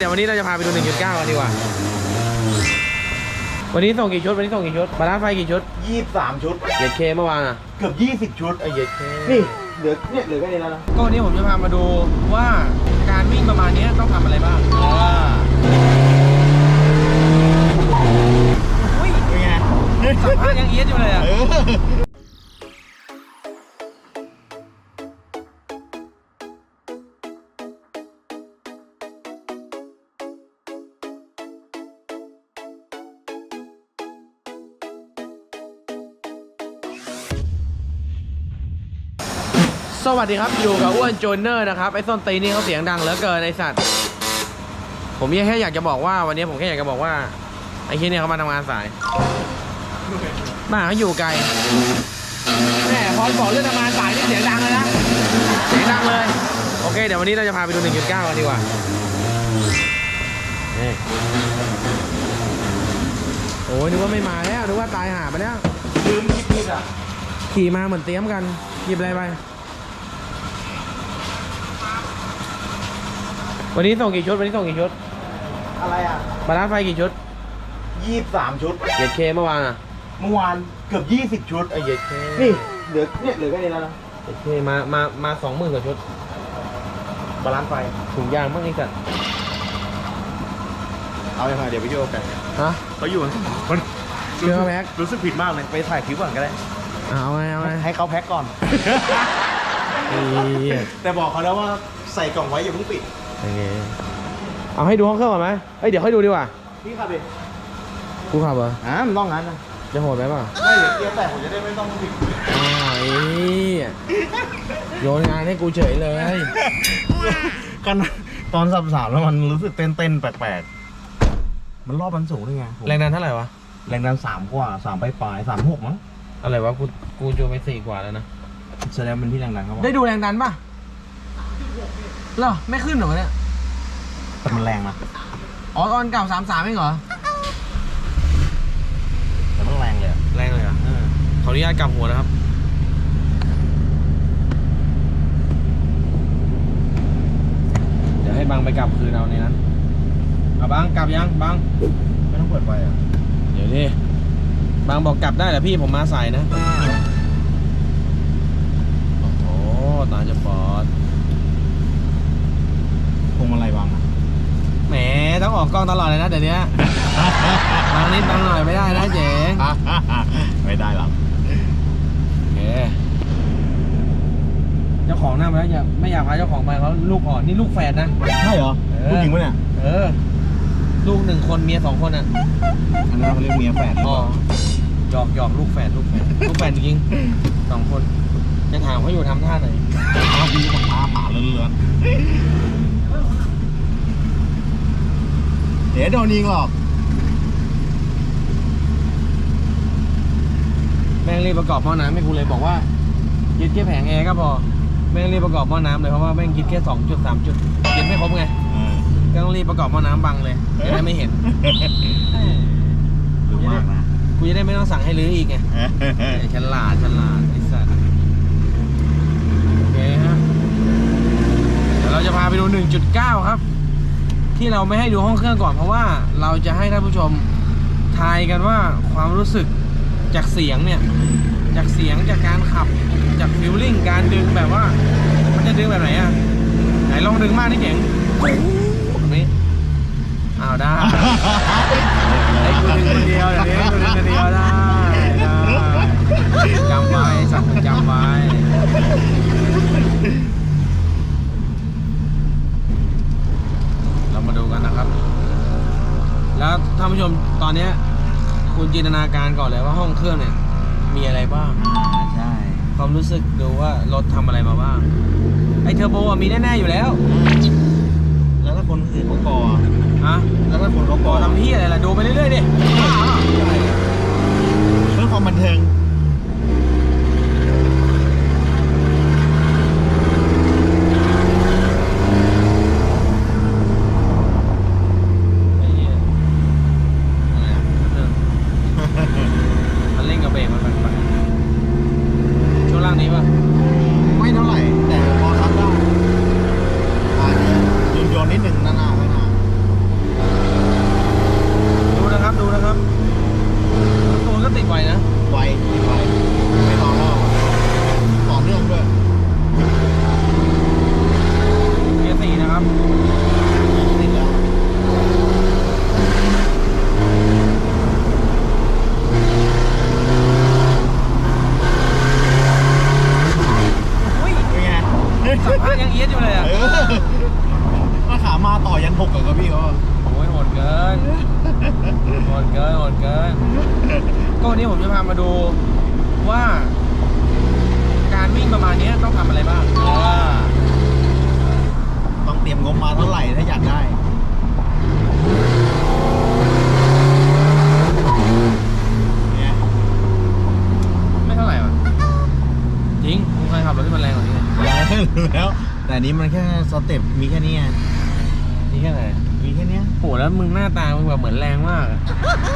เดี๋ยววันนี้เราจะพาไปดู 1.9 กันดีกว่า วันนี้ส่งกี่ชุด วันนี้ส่งกี่ชุดบาลานซ์ไฟกี่ชุดยี่สิบสามชุด เหยียดเคเมื่อวานอะเกือบยี่สิบชุด ไอเหยียดเคนี่เหลือเนี่ยเหลือแค่นี้แล้วนะก็วันนี้ผมจะพามาดูว่าการวิ่งประมาณนี้ต้องทำอะไรบ้างอุ้ยเป็นไงสัมภาษณ์ยังเอียดอยู่เลยอะ เออ สวัสดีครับ อยู่กับอ้วนโจนเนอร์นะครับ ไอ้ส้นตีนนี่เขาเสียงดังเหลือเกินไอสัตว์ ผมแค่อยากจะบอกว่าวันนี้ผมแค่อยากจะบอกว่า ไอ้ที่เนี่ยเขามาทำงานสายบ้านเขาอยู่ไกลแม่พอบอกเรื่องทำงานสายนี่เสียงดังเลยนะ เสียงดังเลย โอเค เดี๋ยววันนี้เราจะพาไปดู 1.9 กันดีกว่านี่โอ้ยนึกว่าไม่มาแล้วนึกว่าตายหาไปแล้วลืมคิดผิดอะ ขี่มาเหมือนเตรียมกันหยิบอะไรไป วันนี้ส่งกี่ชุด วันนี้ส่งกี่ชุด อะไรอะบาลานซ์ไฟกี่ชุดยี่สิบสามชุดเหยียดเคเมื่อวานอะเมื่อวานเกือบยี่สิบชุด ไอเหยียดเคนี่เหลือเนี่ยเหลือแค่นี้แล้วนะเหยียดเคมา มา มาสองหมื่นกว่าชุด บาลานซ์ไฟ ถุงยางบ้างไอ้สัตว์เอาไปเดี๋ยวไปโยกกันฮะ เขาอยู่มันเชื่อแพ็ครู้สึกผิดมากเลย ไปถ่ายคลิปก่อนก็ได้ เอาไงเอาไงให้เขาแพ็คก่อน ไอ้เหี้ยแต่บอกเขาแล้วว่าใส่กล่องไว้อย่าเพิ่งปิด โอเคเอาให้ดูห้องเครื่องก่อนไหมเอ้ยเดี๋ยวค่อยดูดีกว่าพี่ขับดิกูขับเหรออ่ามันต้องงั้นนะจะโหดไหมเปล่าไม่เดี๋ยวเกียร์แตกผมจะได้ไม่ต้องปิดอ้าวไอ้เหี้ยโยนงานให้กูเฉยเลยกันตอนสับสามแล้วมันรู้สึกเต้นเต้นๆแปลกๆ มันรอบมันสูงด้วยไงผมแรงดันเท่าไหร่วะแรงดันสามกว่าสามปลายปลายสามหกมั้งอะไรวะกูกูโจไปสี่กว่าแล้วนะแสดงเป็นที่แรงดันเขาบอกได้ดูแรงดันป่ะ เหรอไม่ขึ้นเหรอวะเนี่ยแต่มันแรงนะอ๋อตอนเก่าสามสามเองเหรอแต่มันแรงเลยอะแรงเลยเหรอเออขออนุญาตกลับหัวนะครับ เดี๋ยวให้บังไปกลับคืนเอาในนั้นเอาบังกลับยังบัง ไม่ต้องเปิดไฟอะเดี๋ยวดิบางบอกกลับได้แต่พี่ผมมาสายนะ โอ้โหตาจะปอด พวงมาลัยบางอะแหมต้องออกกล้องตลอดเลยนะเดี๋ยวนี้บางนิดบางหน่อยไม่ได้นะเจ๋งไม่ได้หรอกโอเคเจ้าของหน้ามาแล้วอย่าไม่อยากพาเจ้าของไปเขาลูกอ่อนนี่ลูกแฝดนะ ใช่เหรอเออผู้หญิงปะเนี่ยเออ ลูกหนึ่งคนเมียสองคนอะอันนั้นเขาเรียกเมียแฝดอ๋อหยอกหยอกลูกแฝดลูกแฝดลูกแฝดจริงๆสองคนจะถามเขาอยู่ทำท่าไหนอ้าวพี่ของพาหมาเลือนๆเดี๋ยวโดนยิงหรอกแม่งรีบประกอบหม้อน้ำให้กูเลยบอกว่ายึดแค่แผงแอร์ก็พอแม่งรีบประกอบหม้อน้ำเลยเพราะว่าแม่งคิดแค่สองจุดสามจุดยึดไม่ครบไงเออก็ต้องรีบประกอบหม้อน้ำบังเลยจะได้ไม่เห็นรู้มากนะกูจะได้ไม่ต้องสั่งให้รื้ออีกไงไอ้ฉลาดฉลาดไอ้สัตว์โอเคฮะเดี๋ยวเราจะพาไปดู 1.9 ครับ ที่เราไม่ให้ดูห้องเครื่องก่อนเพราะว่าเราจะให้ท่านผู้ชมทายกันว่าความรู้สึกจากเสียงเนี่ย จากเสียงจากการขับจากฟิลลิ่งการดึงแบบว่า มันจะดึงแบบไหนอะไหนลองดึงมากนี่เก่งแบบนี้อ้าวได้ไอ้กูดึงคนเดียวเดี๋ยวนี้กูดึงคนเดียวได้ได้จำไว้สัตว์จำไว้เรามา ดูกันนะครับ แล้วท่านผู้ชมตอนเนี้ยคุณจินตนาการก่อนเลยว่าห้องเครื่องเนี่ย มีอะไรบ้าง อ่าใช่ความรู้สึกดูว่ารถทำอะไรมาบ้าง ไอเทอร์โบอะมีแน่ ๆ อยู่แล้วแล้วถ้าคนอื่นเขากอฮะแล้วถ้าคนเขากบออทำพี่อะไรล่ะ ดูไปเรื่อยๆดิบ้าเปล่า เพื่อความบันเทิงัมภาษณ์ยังเอียดอยู่เลยอะมาขามาต่อยันหกกับพี่เขาอะโอ้ยโหดเกินโหดเกินโหดเกินก็วันนี้ผมจะพามาดูว่า การวิ่งประมาณนี้ต้องทำอะไรบ้างต้องเตรียมงบมาเท่าไหร่ถ้าอยากได้ สเต็ปมีแค่นี้ไงนี่แค่ไหนมีแค่เนี้ยโหแล้วมึงหน้าตามึงแบบเหมือนแรงมากอะ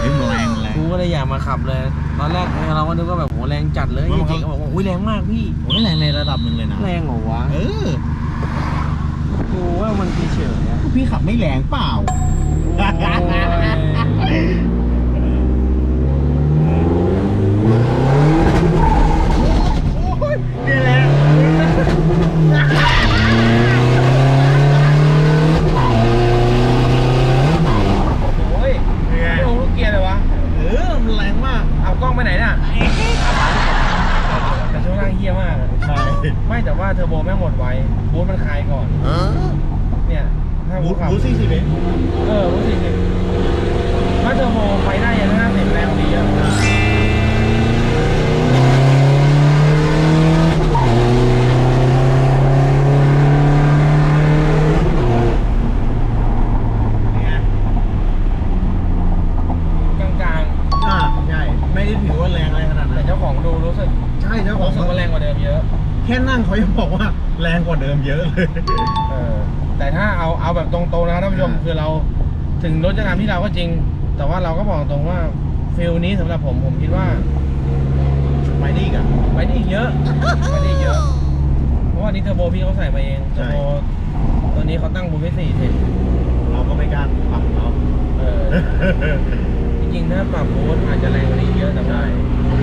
เฮ้ยมันแรงแรง กูก็เลยอยากมาขับเลย ตอนแรกเราก็นึกว่าแบบโหแรงจัดเลยมันจมันริงๆก็บอกว่าอุ้ยแรงมากพี่ โอ้ยแรงในระดับหนึ่งเลยนะแรงเหรอวะเออกูว่ามันเฉยๆอะพี่ขับไม่แรงเปล่านี่แหละ โอ้ยไม่โอ้ลูกเกียร์เลยวะ เออ มันแรงมาก เอากล้องไปไหนน่ะแต่ช่วงล่างเฮี้ยมากอะ ใช่ ไม่แต่ว่าเทอร์โบแม่งหมดไวบูทมันคลายก่อน เนี่ยถ้า บู บู ท ทขับ บูทสี่สิบเอง เออบูทสี่สิบถ้าเทอร์โบไปได้ยันห้าสิบแรงดีอะ นี่ไง กลาง อ่าใช่ ไม่ได้ถือว่าแรงอะไรขนาด ๆ แต่ นั้น เจ้าของดูรู้สึก ใช่เจ้าของ รู้สึกว่าแรงกว่าเดิมเยอะ แค่นั่งเขายังบอกว่าแรงกว่าเดิมเยอะเลย เออ แต่ถ้าเอาเอาแบบตรงๆนะครับท่านผู้ชมอ่า คือเราถึงรถจะทำที่เราก็จริง แต่ว่าเราก็บอกตรงว่าฟิลนี้สำหรับผมผมคิดว่าไปได้อีกอะไปได้อีกเยอะไปได้อีกเยอะ เพราะว่านี่เทอร์โบพี่เขาใส่มาเองเทอร์โบตัวนี้เขาตั้งบูทไว้สี่สิบเราก็ไม่กล้าปรับเขาเออ จริงๆถ้าปรับบูทอาจจะแรงกว่านี้เยอะแต่ว่า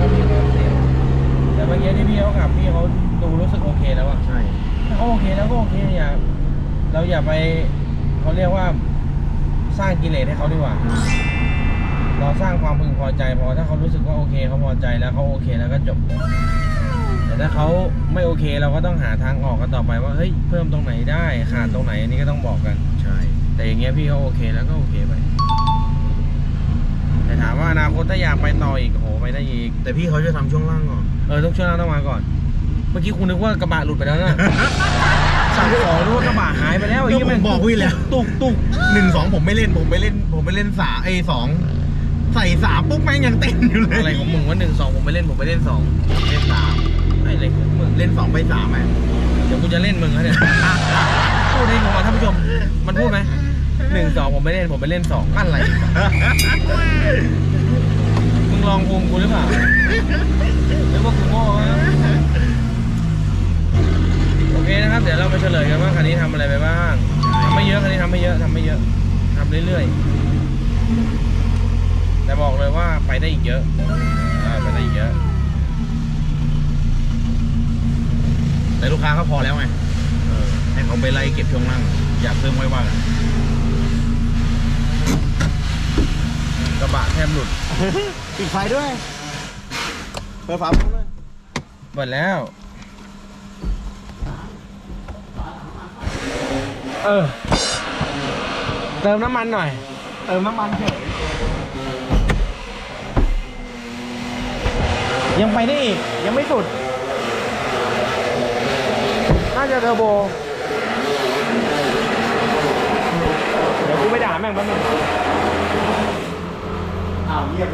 ก็มีความเสี่ยงแต่เมื่อกี้ที่พี่เขาขับพี่เขาดูรู้สึกโอเคแล้วอะใช่ ถ้าเขาโอเคแล้วก็โอเคอย่า เราอย่าไปเขาเรียกว่าสร้างกิเลสให้เขาดีกว่า เราสร้างความพึงพอใจพอถ้าเขารู้สึกว่าโอเคเขาพอใจแล้วเขาโอเคแล้วก็จบ แต่ถ้าเขาไม่โอเคเราก็ต้องหาทางออกกันต่อไปว่าเฮ้ยเพิ่มตรงไหนได้ขาดตรงไหนอันนี้ก็ต้องบอกกัน ใช่ แต่อย่างเงี้ยพี่เขาโอเคแล้วก็โอเคไป แต่ถามว่าอนาคตถ้าอยากไปต่ออีกโหไปได้อีก แต่พี่เขาจะทำช่วงล่างก่อน เออต้องช่วยเราต้องมาก่อน เมื่อกี้คุณนึกว่ากระบะหลุดไปแล้วนะ สั่งของนึกว่ากระบะหายไปแล้วไอ้ก็เหี้ยผแม่มงบอกพี่แล้วตุกตุกหนึ่งสองผมไม่เล่นผมไปเล่น ผมไปเล่นสามไอ้สองใส่สามปุ๊บแม่งยังเต้นอยู่เลยอะไรของมึงว่าหนึ่งสองผมไปเล่นผมไปเล่นสองเล่นสามไอ้อะไรของมึงเล่นสองไปสามไงเดี๋ยวกูจะเล่นมึงแล้วเนี่ยพูดให้ผมว่าท่านผู้ชม มันพูดไหมหนึ่งสองผมไปเล่นผมไปเล่นสองอะไรมึงลองภูมิกูหรือเปล่าหรือว่ากูโง่วะโอเคนะครับ เดี๋ยวเรามาเฉลยกันว่าคันนี้ทำอะไรไปบ้างทำไม่เยอะคันนี้ทำไม่เยอะทำไม่เยอะทำเรื่อยๆ แต่บอกเลยว่าไปได้อีกเยอะอ่าไปได้อีกเยอะแต่ลูกค้าก็พอแล้วไงเออให้เขาไปไล่เก็บช่วงล่าง อยากเพิ่มไว้ว่ากันกระบะแทบหลุดปิดไฟด้วยเปิดฝาปุ๊บเลยหมดแล้ว เออ เติมน้ำมันหน่อย เติมน้ำมันเฉยยังไปได้อีก ยังไม่สุด น่าจะเทอร์โบ เดี๋ยวกูไปด่าแม่งแป๊บนึงอ้าวเยี่ยม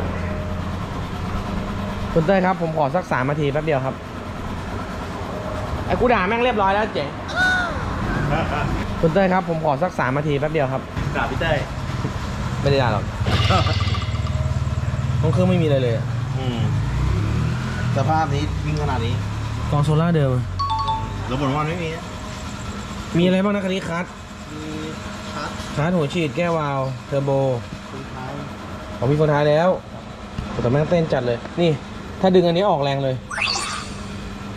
คุณเต้ยครับ ผมขอสักสามนาทีแป๊บเดียวครับ ไอ้กูด่าแม่งเรียบร้อยแล้วเจ๋ง คุณเต้ยครับผมขอสักสามนาทีแป๊บเดียวครับกราบพี่เต้ยไม่ได้ด่าหรอกห้องเครื่องไม่มีอะไรเลยอะอืมสภาพนี้วิ่งขนาดนี้กองโซล่าเดิม ระบบวันไม่มีนะมีอะไรบ้างนะคันนี้คัสมีชาร์จชาร์จหัวฉีดแก้ววาล์วเทอร์โบคุณท้ายของมีคนท้ายแล้วแต่แม่งเต้นจัดเลย นี่ ถ้าดึงอันนี้ออกแรงเลย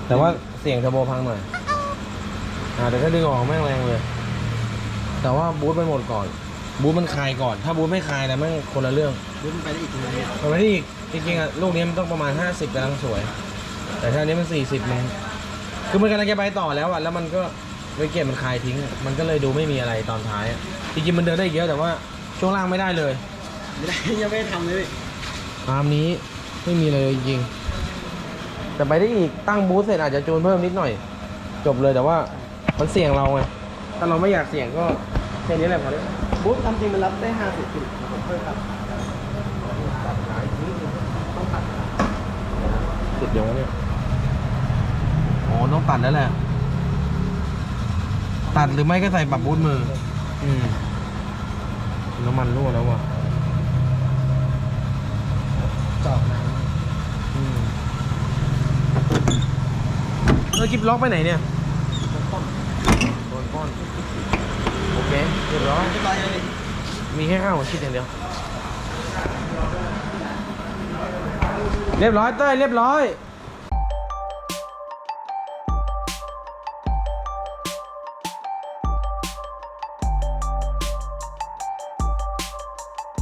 แต่ว่าเสียงเทอร์โบพังหน่อยอ่าแต่ถ้าดึงออกแม่งแรงเลย แต่ว่าบูทมันหมดก่อน บูทมันคลายก่อน ถ้าบูทไม่คลายแล้วแม่งคนละเรื่องรุ่นไปได้อีกทีนึงเนี่ยมันไม่ได้อีกจริงๆอะลูกนี้มันต้องประมาณ 50กำลังสวย แต่ถ้าอันนี้มัน 40มันคือมันกำลังจะไปต่อแล้วอะแล้วมันก็เวกเกตมันคลายทิ้งอะมันก็เลยดูไม่มีอะไรตอนท้ายอะจริงๆมันเดินได้อีกเยอะแต่ว่าช่วงล่างไม่ได้เลยไม่ได้ยังไม่ได้ทำเลยตามนี้ไม่มีเลยจริงๆแต่ไปได้อีกตั้งบูธเสร็จอาจจะจูนเพิ่มนิดหน่อย จบเลยแต่ว่ามันเสี่ยงเราไง ถ้าเราไม่อยากเสี่ยงก็แค่นี้แหละพอแล้วบูธตามจริงมันรับได้ห้าสิบกิโลผมเคยขับสุดยังวะเนี่ย อ๋อ ต้องตัดแล้วแหละ ตัดหรือไม่ก็ใส่ปรับบูทมือ อืม น้ำมันรั่วแล้วว่ะจอบน้อืมเออกิบล็อกไปไหนเนี่ยำโด นก้อน โอเคเรียบร้อยมีแค่ข้าวหัวชิดอย่างเดียว เรียบร้อยเต้ยเรียบร้อย